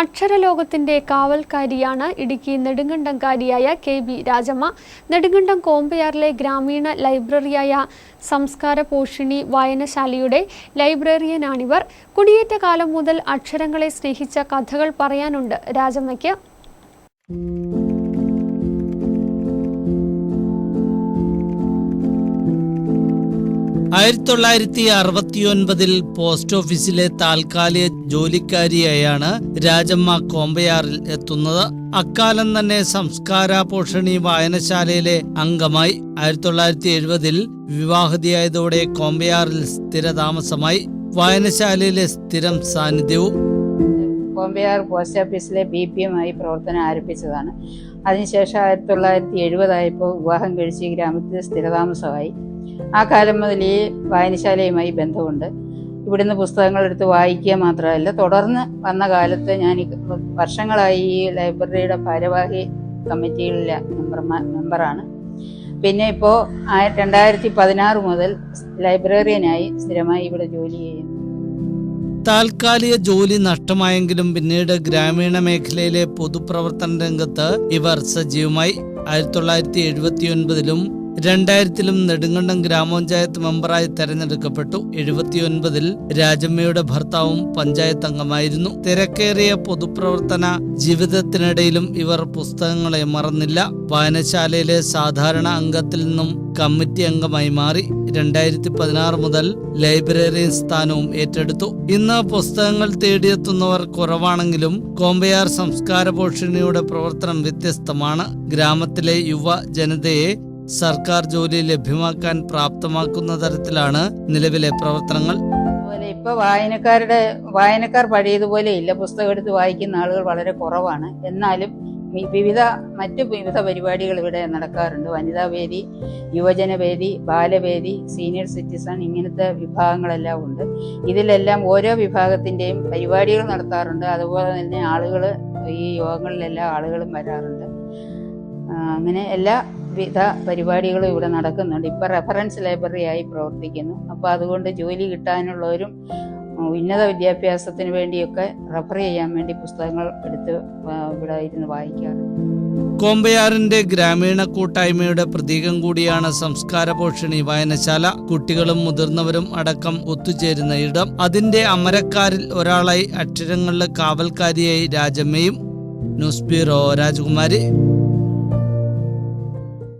അക്ഷരലോകത്തിന്റെ കാവൽക്കാരിയാണ് ഇടുക്കി നെടുങ്കണ്ടംകാരിയായ K B Rajamma. Nedumkandam കോമ്പയാറിലെ ഗ്രാമീണ ലൈബ്രറിയായ സംസ്കാര പോഷിണി വായനശാലയുടെ ലൈബ്രറിയനാണിവർ. കുടിയേറ്റ കാലം മുതൽ അക്ഷരങ്ങളെ സ്നേഹിച്ച കഥകൾ പറയാനുണ്ട്. രാജമ്മയ്ക്ക് ആയിരത്തി തൊള്ളായിരത്തി അറുപത്തിയൊൻപതിൽ പോസ്റ്റ് ഓഫീസിലെ താൽക്കാലിക ജോലിക്കാരിയായാണ് രാജമ്മ കോമ്പയാറിൽ എത്തുന്നത്. അക്കാലം തന്നെ സംസ്കാര പോഷണി വായനശാലയിലെ അംഗമായി. ആയിരത്തി തൊള്ളായിരത്തി എഴുപതിൽ വിവാഹതിയായതോടെ കോമ്പയാറിൽ സ്ഥിരതാമസമായി. വായനശാലയിലെ സ്ഥിരം സാന്നിധ്യവും കോമ്പയാർ പോസ്റ്റ് ഓഫീസിലെ ബി പി എം ആയി പ്രവർത്തനം ആരംഭിച്ചതാണ്. അതിനുശേഷം ആയിരത്തി തൊള്ളായിരത്തി എഴുപതായപ്പോൾ വിവാഹം കഴിച്ച് ഗ്രാമത്തിൽ സ്ഥിരതാമസമായി. ആ കാലം മുതൽ ഈ വായനശാലയുമായി ബന്ധമുണ്ട്. ഇവിടുന്ന് പുസ്തകങ്ങൾ എടുത്ത് വായിക്കുക മാത്രമല്ല തുടർന്ന് വന്ന കാലത്ത് ഞാൻ വർഷങ്ങളായി ഈ ലൈബ്രറിയുടെ ഭാരവാഹി കമ്മിറ്റിയിലെ മെമ്പറാണ്. പിന്നെ ഇപ്പോൾ രണ്ടായിരത്തി പതിനാറ് മുതൽ ലൈബ്രറിയനായി സ്ഥിരമായി ഇവിടെ ജോലി ചെയ്യുന്നു. താൽക്കാലിക ജോലി നഷ്ടമായെങ്കിലും പിന്നീട് ഗ്രാമീണ മേഖലയിലെ പൊതുപ്രവർത്തന രംഗത്ത് ഇവർ സജീവമായി. ആയിരത്തി തൊള്ളായിരത്തി എഴുപത്തിയൊൻപതിലും രണ്ടായിരത്തിലും നെടുങ്കണ്ടം ഗ്രാമപഞ്ചായത്ത് മെമ്പറായി തെരഞ്ഞെടുക്കപ്പെട്ടു. എഴുപത്തിയൊൻപതിൽ രാജമ്മയുടെ ഭർത്താവും പഞ്ചായത്ത് അംഗമായിരുന്നു തിരക്കേറിയ പൊതുപ്രവർത്തന ജീവിതത്തിനിടയിലും ഇവർ പുസ്തകങ്ങളെ മറന്നില്ല. വായനശാലയിലെ സാധാരണ അംഗത്തിൽ നിന്നും കമ്മിറ്റി അംഗമായി മാറി. രണ്ടായിരത്തി പതിനാറ് മുതൽ ലൈബ്രറി സ്ഥാനവും ഏറ്റെടുത്തു. ഇന്ന് പുസ്തകങ്ങൾ തേടിയെത്തുന്നവർ കുറവാണെങ്കിലും കോമ്പയാർ സംസ്കാര പോഷണിയുടെ പ്രവർത്തനം വ്യത്യസ്തമാണ്. ഗ്രാമത്തിലെ യുവ ജനതയെ സർക്കാർ ജോലി ലഭ്യമാക്കാൻ പ്രാപ്തമാക്കുന്ന തരത്തിലാണ് നിലവിലെ പ്രവർത്തനങ്ങൾ. ഇപ്പൊ വായനക്കാരുടെ വായനക്കാർ പഴയതുപോലെ ഇല്ല. പുസ്തകം എടുത്ത് വായിക്കുന്ന ആളുകൾ വളരെ കുറവാണ്. എന്നാലും വിവിധ മറ്റ് വിവിധ പരിപാടികൾ ഇവിടെ നടക്കാറുണ്ട്. വനിതാ വേദി യുവജന വേദി ബാലവേദി സീനിയർ സിറ്റിസൺ ഇങ്ങനത്തെ വിഭാഗങ്ങളെല്ലാം ഉണ്ട്. ഇതിലെല്ലാം ഓരോ വിഭാഗത്തിന്റെയും പരിപാടികൾ നടത്താറുണ്ട്. അതുപോലെ തന്നെ ആളുകൾ ഈ യോഗങ്ങളിലെല്ലാം ആളുകളും വരാറുണ്ട്. അങ്ങനെ എല്ലാ വിധ പരിപാടികൾ ഇവിടെ നടക്കുന്നുണ്ട്. ഇപ്പൊ റെഫറൻസ് ലൈബ്രറിയായി പ്രവർത്തിക്കുന്നു. അപ്പോൾ അതുകൊണ്ട് ജോലി കിട്ടാനുള്ളവരും ഉന്നത വിദ്യാഭ്യാസത്തിന് വേണ്ടിയൊക്കെ റെഫർ ചെയ്യാൻ വേണ്ടി പുസ്തകങ്ങൾ എടുത്ത് ഇവിടെ ഇരുന്ന് വായിക്കാറുണ്ട് കോമ്പയാറിന്റെ ഗ്രാമീണ കൂട്ടായ്മയുടെ പ്രതീകം കൂടിയാണ് സംസ്കാര പോഷണി വായനശാല. കുട്ടികളും മുതിർന്നവരും അടക്കം ഒത്തുചേരുന്ന ഇടം അതിന്റെ അമരക്കാരിൽ ഒരാളായി അക്ഷരങ്ങളിലെ കാവൽക്കാരിയായി രാജമ്മയും. ന്യൂസ് ബ്യൂറോ രാജകുമാരി.